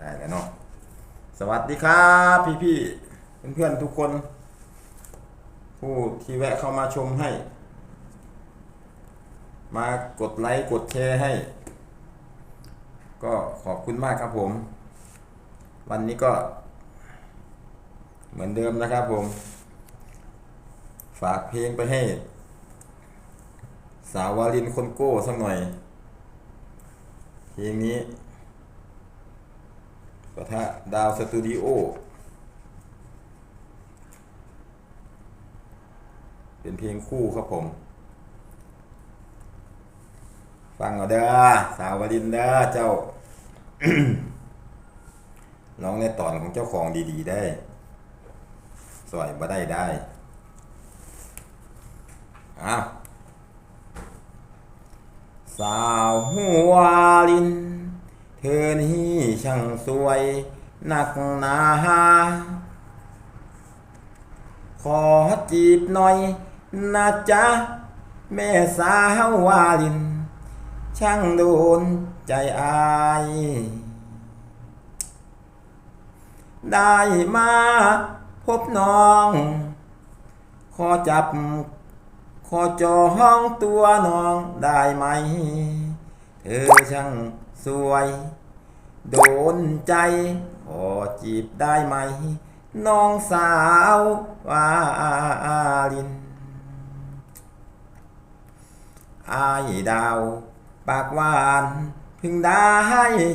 ได้แล้วเนาะสวัสดีครับพี่พี่ๆเพื่อนๆทุกคน ผู้ที่แวะเข้ามาชมให้ มากดไลค์กดแชร์ให้ ก็ขอบคุณมากครับผม วันนี้ก็ เหมือนเดิมนะครับผม ฝากเพลงไปให้ สาววาลินคนโก้สักหน่อยเพลงนี้ ปะทะดาวสตูดิโอ เป็นเพลงคู่ครับผม ฟังเอาเด้อสาววาลินเด้อเจ้าร้องในตอนของเจ้าของดีๆ ได้สวยบ่ได้ได้อ้าวสาวหัวลิน เธอนี่ช่างสวยหนักหนาขอจีบหน่อยนะจ๊ะ แม่สาววาลิน ช่างโดนใจอาย ได้มาพบน้อง ขอจับ ขอจอห้องตัวน้องได้ไหม เธอช่างสวย โดนใจขอจีบได้ไหม น้องสาววาลินอายดาว ปากหวานเพิ่งได้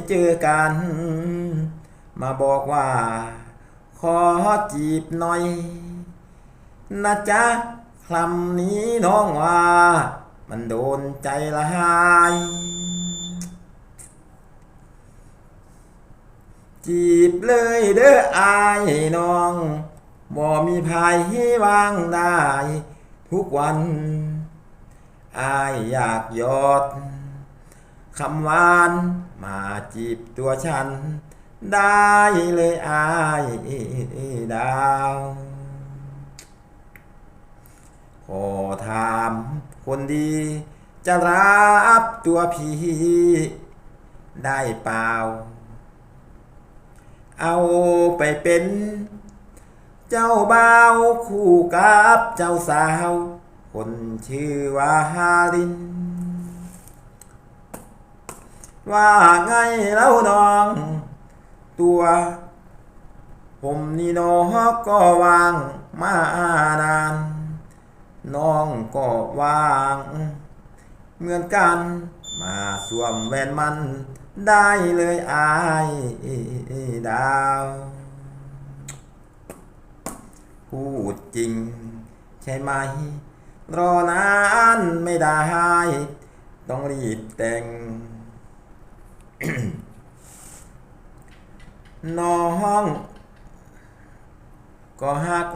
เจอกัน มาบอกว่า ขอจีบหน่อย นะจ๊ะคำนี้น้องว่า มันโดนใจละหาย จีบเลยเด้ออายน้องบ่มีภายให้วางได้ทุกวัน อายอยากยอดคำหวานมาจีบตัวฉัน ได้เลยอายดาว ขอถามคนดี จะรับตัวพี่ได้เปล่า เอาไปเป็น เจ้าบ่าวคู่กับเจ้าสาว คนชื่อว่าฮาริน ว่าไงเล่าน้อง ตัว ผมนี่นอก็วางมานาน น้องก็วาง เหมือนกัน มาสวมแว่นมัน ได้เลยอายดาว พูดจริง ใช่ไหม รอนานไม่ได้ ต้องรีบแต่ง น้อง ก็หัก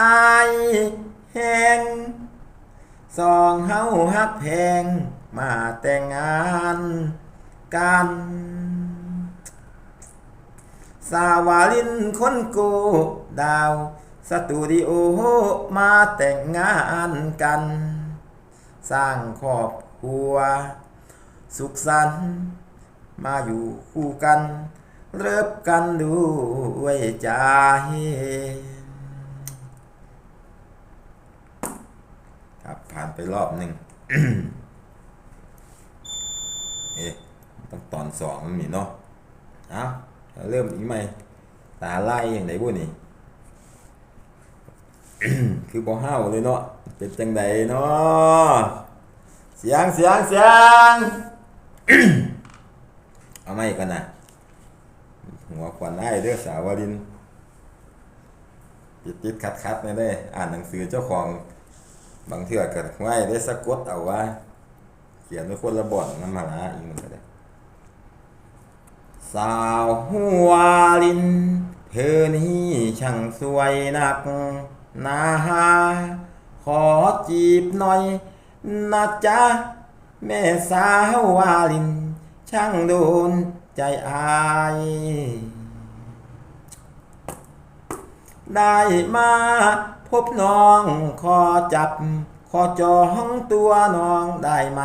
อายแหงสองเฮาหักแพง มาแต่งงาน กันสาวาลินคนกูดาว สตูดิโอมาแต่งงานกัน สร้างครอบครัว สุขสันต์มาอยู่คู่กัน เริ่มกันด้วยใจครับผ่านไปรอบหนึ่งเอ๊ะ ต้องตอนสองมันนี่เนาะเอาเริ่มอีกไหมตาไล่อย่างไรบุนี่คือบ่ห้าวเลยเนาะเป็นจังใดเนาะเสียงเสียงเสียงเอาไม่กันนะหัวควันได้เด้อสาวรินติดติดคัดคัดๆนี่ได้อ่านหนังสือเจ้าของบางเทื่อก็ไว้ได้สะกดเอาว่า เขียนไว้คนละบ่อนน้ำมาละอีกมันก็ได้ สาวหัวลิน เธอนี่ช่างสวยนักนาฮาขอจีบหน่อยนะจ๊ะแม่สาววาลิน ช่างโดนใจอาย ได้มาพบน้องขอจับ ขอจองตัวน้องได้ไหม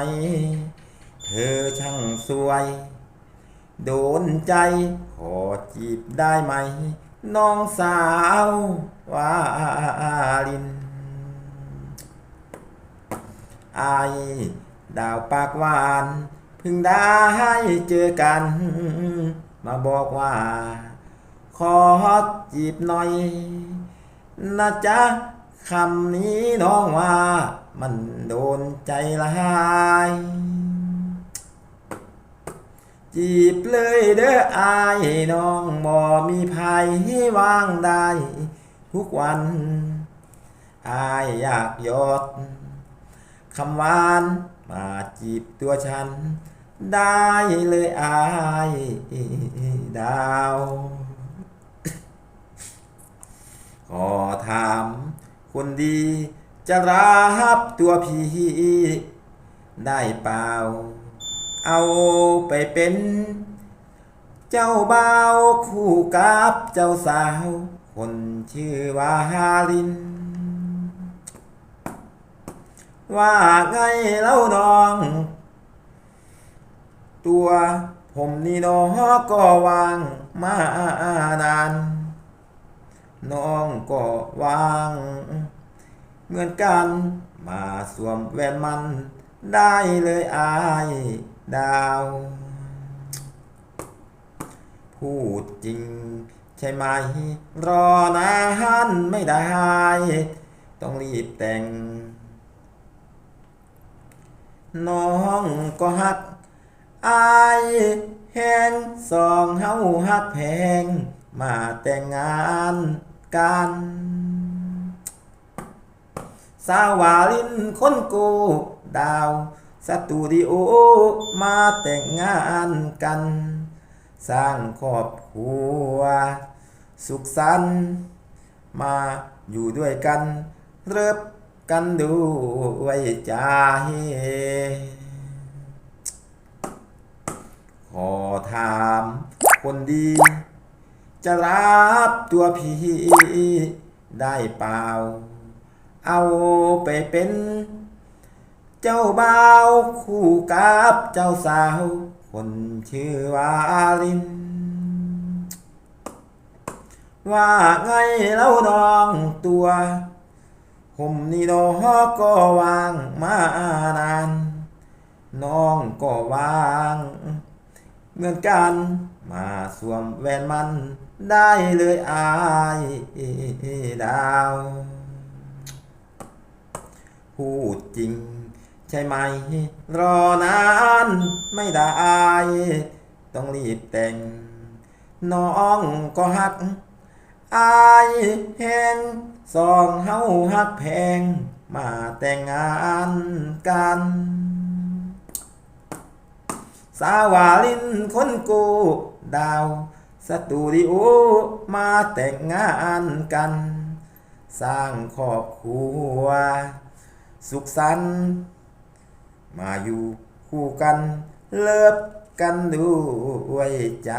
เธอช่างสวย โดนใจ ขอจีบได้ไหม น้องสาววาลินไอดาวปากหวาน เพิ่งได้เจอกัน มาบอกว่า ขอจีบหน่อยนะจ๊ะคำนี้น้องว่า มันโดนใจละหาย จีบเลยเด้ออายน้องบ่มีภัยให้วางได้ ทุกวันอายอยากยอดคำหวานมาจีบตัวฉัน ได้เลยอายดาว ขอถามคนดีจะรับตัวพี่ได้เปล่า เอาไปเป็น เจ้าบ่าวคู่กับเจ้าสาว คนชื่อว่าฮาลิน ว่าไงเล่าน้อง ตัวผมนี่น้องก็วางมานาน น้องก็วางเหมือนกัน มาสวมแหวนมันได้เลยอาย ดาว พูดจริง ใช่ไหม รอนานไม่ได้ ต้องรีบแต่ง น้องก็ฮักอายแหงสองเฮาฮักแพง มาแต่งงานกันสาวาลินคนกูดาว สตูดิโอมาแต่งงานกัน สร้างครอบครัว สุขสันต์มาอยู่ด้วยกันเริบกันด้วยใจขอถามคนดี จะรับตัวพี่ได้เปล่า เอาไปเป็น เจ้าบ่าวคู่กับเจ้าสาว คนชื่อวาลิน ว่าไงเล่าน้องตัวผมนี่น้องก็วางมานาน น้องก็วาง เหมือนกัน มาสวมแหวนมันได้เลยอายดาว พูดจริง ใช่ไหม รอนานไม่ได้ต้องรีบแต่ง น้องก็ฮัก อายแหงสองเฮาฮักแพง มาแต่งงานกัน สาวาลินคนกูดาวสตูดิโอมาแต่งงานกัน สร้างครอบครัว สุขสันต์ มาอยู่คู่กันเลิฟกันด้วยใจ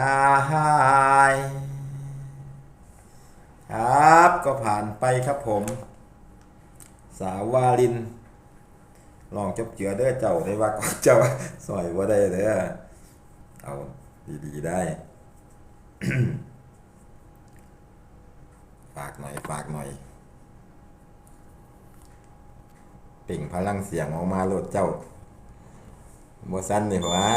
ครับก็ผ่านไปครับผม สาวาลิน ลองจบเจือเด้อเจ้าได้ว่าก็เจ้าสอยว่าได้เด้อเอาดีๆได้ ฝากหน่อยฝากหน่อยเป่งพลังเสียงออกมาโลดเจ้า โมสั้นนี่ไว้